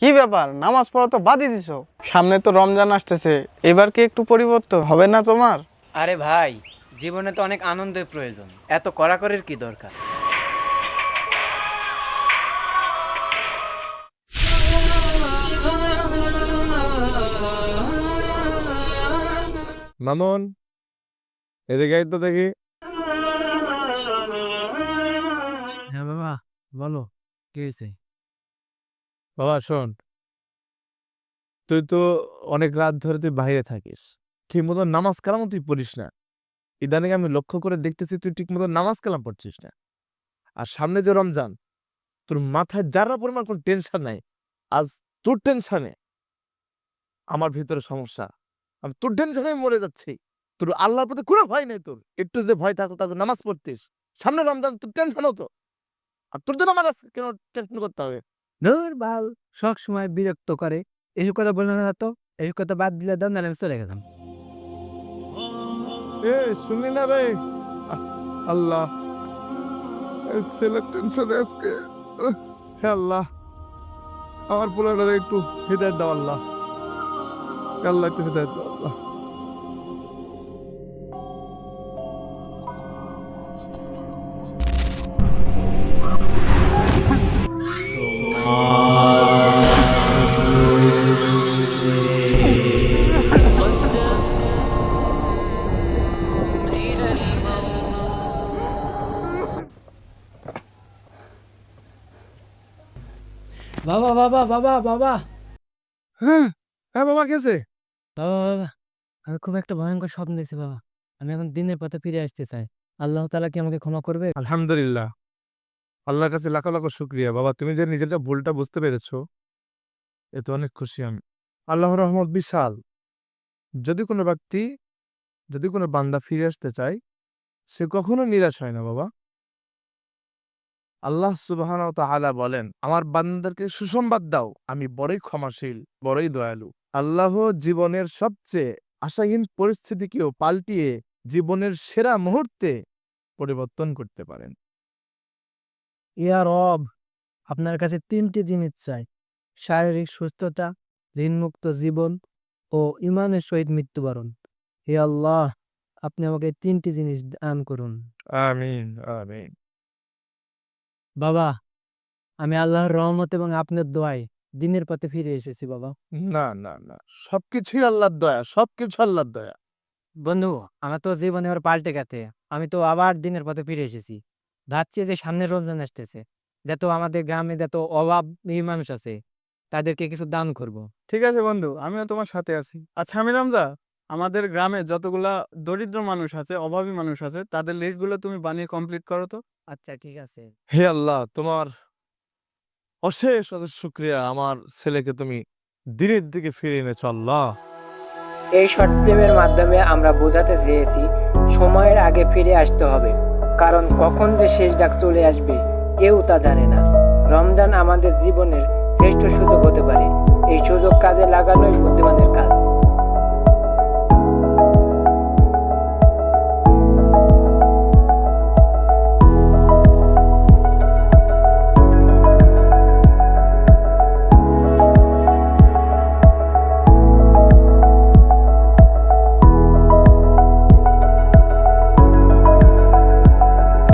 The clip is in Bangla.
কি ব্যাপার? নামাজ পড়া তো বাদই দিছ। সামনে তো রমজান আসতেছে এবার কি একটু পরিবর্তন? হবে না তোমার? আরে ভাই জীবনে তো অনেক আনন্দের প্রয়োজন। এত কড়াকড়ির কি দরকার? মামুন এদিকে তো দেখি। হ্যাঁ বাবা বলো কি হয়েছে? বাবা, শোন। তুই তো অনেক রাত ধরে তুই বাইরে থাকিস। ঠিক মতো নামাজ কালামও তুই পড়িস না। ইদানিং আমি লক্ষ্য করে দেখতেছি তুই ঠিক মতো নামাজ কালাম পড়ছিস না। আর সামনে যে রমজান, তোর মাথায় যারা পরিমাণ কোনো টেনশন নাই, আজ তোর টেনশনে আমার ভিতরে সমস্যা। আমি তোর টেনশনে মরে যাচ্ছি। তোর আল্লাহর প্রতি কোনো ভয় নেই তোর। একটু যে ভয় থাকতো তাকে নামাজ পড়তিস। সামনে রমজান, তোর টেনশন হতো আর তোর জন্য আমার কেন টেনশন করতে হবে? ধর বাল সব সময় বিরক্ত করে। এইসব কথা বলে না তো? এইসব কথা বাদ দিলে দাও, নাহলে আমি চলে গেলাম। এ, শুনলি না রে? আল্লাহ। এ ছেলে টেনশন আজকে। হে আল্লাহ। আমার পোলাটা একটু হৃদয় দাও, আল্লাহ। আল্লাহ, একটু হৃদয় দাও, আল্লাহ। বাবা বাবা বাবা বাবা। হ্যাঁ হ্যাঁ বাবা গেছে। বাবা বাবা আমি খুব একটা ভয়ঙ্কর স্বপ্ন দেখছি বাবা। আমি এখন দিনের পথে ফিরে আসতে চাই। আল্লাহ তালা কি আমাকে ক্ষমা করবে? আলহামদুলিল্লাহ। আল্লাহর কাছে লাখো লাখো শুক্রিয়া। বাবা তুমি যে নিজেরটা ভুলটা বুঝতে পেরেছ এতে অনেক খুশি আমি। আল্লাহর রহমত বিশাল। যদি কোনো ব্যক্তি যদি কোনো বান্দা ফিরে আসতে চায় সে কখনো নিরাশ হয় না বাবা। আল্লাহ সুবাহান তাআলা বলেন আমার বান্দাদেরকে সুসংবাদ দাও আমি বড়ই ক্ষমাশীল বড়ই দয়ালু। আল্লাহ জীবনের সবচেয়ে আশাহীন পরিস্থিতিকেও পাল্টিয়ে জীবনের সেরা মুহূর্তে পরিবর্তন করতে পারেন। ইয়া রব আপনার কাছে তিনটি জিনিস চাই। শারীরিক সুস্থতা ঋণমুক্ত জীবন ও ইমানের সহিত মৃত্যুবরণ। হে আল্লাহ আপনি আমাকে তিনটি জিনিস দান করুন। আমিন আমিন। বাবা আমি আল্লাহর রহমত এবং আপনার দোয়ায় দিনের পথে ফিরে এসেছি বাবা। না না না সবকিছুই আল্লাহর দয়া সবকিছু আল্লাহর দয়া। বন্ধু আমার তো জীবনে এবার পাল্টে গেছে আমি তো আবার দিনের পথে ফিরে এসেছি। ভাবছি যে সামনে রমজান আসতেছে যত আমাদের গ্রামে যত অভাব মানুষ আছে তাদেরকে কিছু দান করব। ঠিক আছে বন্ধু আমিও তোমার সাথে আছি। আচ্ছা আমি রামদা আমাদের গ্রামে যতগুলা দরিদ্র মানুষ আছে অভাবী মানুষ আছে তাদের লিস্টগুলো তুমি বানিয়ে কমপ্লিট করো তো। আচ্ছা ঠিক আছে। হে আল্লাহ তোমার অশেষ অশেষ শুক্রিয়া। আমার ছেলেকে তুমি দিনের দিকে ফিরে এনেছো আল্লাহ। এই শর্ট ফিল্মের মাধ্যমে আমরা বোঝাতে চেয়েছি সময়ের আগে ফিরে আসতে হবে। কারণ কখন যে শেষ ডাক চলে আসবে কেউ তা জানে না। রমজান আমাদের জীবনের শ্রেষ্ঠ সুযোগ হতে পারে। এই সুযোগ কাজে লাগানোই বুদ্ধিমানের কাজ।